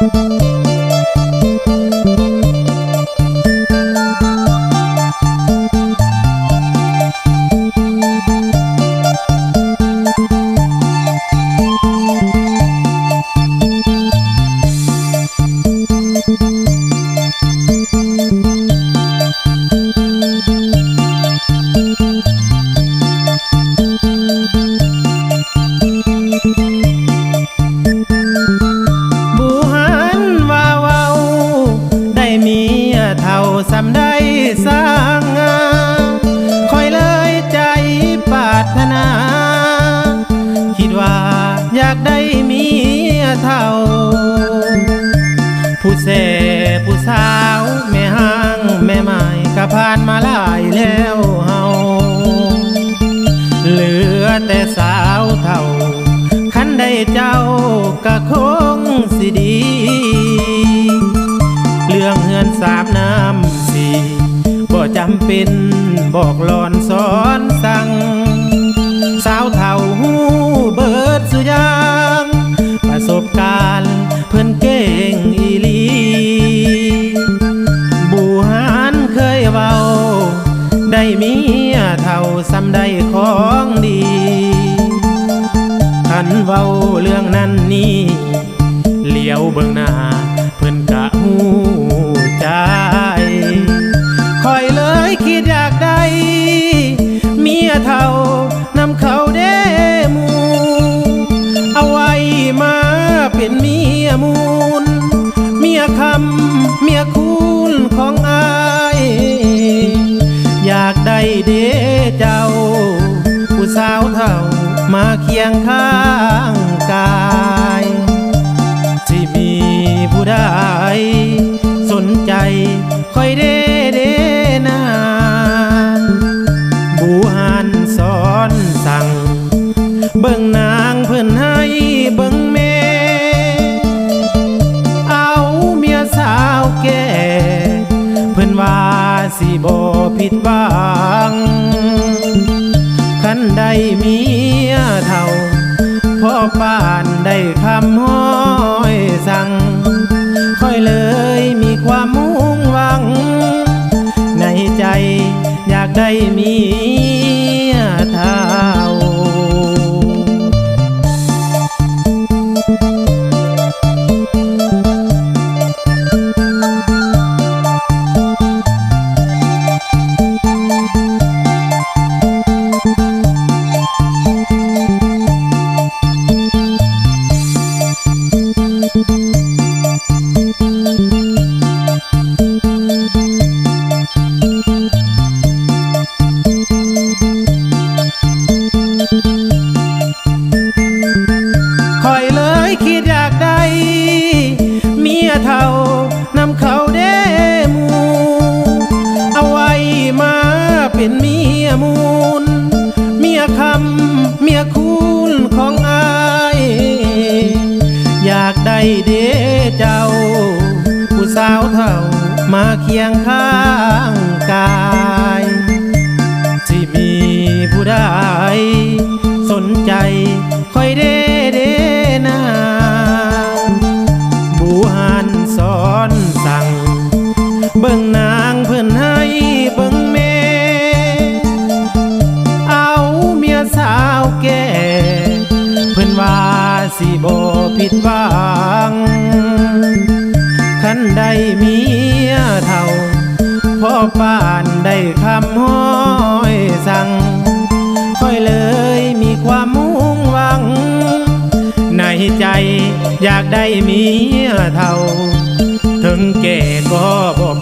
บู สำได้สร้างงาคอยเลยใจปาถนา คิดว่าอยากได้มีเท่า ผู้เสผู้สาว แม่ห้างแม่ไม้ก็ผ่านมาหลายแล้วเฮาเหลือแต่สาวเท่า คันได้เจ้าก็คงสิดี เรื่องเฮือนสามน้ำ บ่จำเป็นบอกหลอนสอนสั่ง สาวเท่าหูเบิดสุยาง ประสบการณ์เพิ่นเก่งอีลี บูหานเคยเว้า ได้มีเท่าสำได้ของดีคันเว้าเรื่องนั้นนี่เลี้ยวเบิ่งหน้าำเมียคุณของอาย อยากได้เด้เจ้า ผู้สาวเท่ามาเคียงข้างกายันได้เมียเท่าพ่อป้านได้คำห้อยสั่งค่อยเลยมีความมุ่งหวัง ในใจอยากได้เมีากได้เด้เจ้า ผู้สาวเท่ามาเคียงข้างกายที่มีผู้ใดสนใจคอยเด้เด้นาบูหันสอนสั่ง เบิ่งนางเพิ่อนให้เบิ่งแม่เอาเมียสาวแก่ เพิ่อนว่าสิบ่ผิ ดบางขันได้เมียเท่าพ่อป่านได้คำห้อยสั่งค่อยเลยมีความมุ่งหวัง ในใจอยากได้เมียเท่า ถึงแก่ก็บอก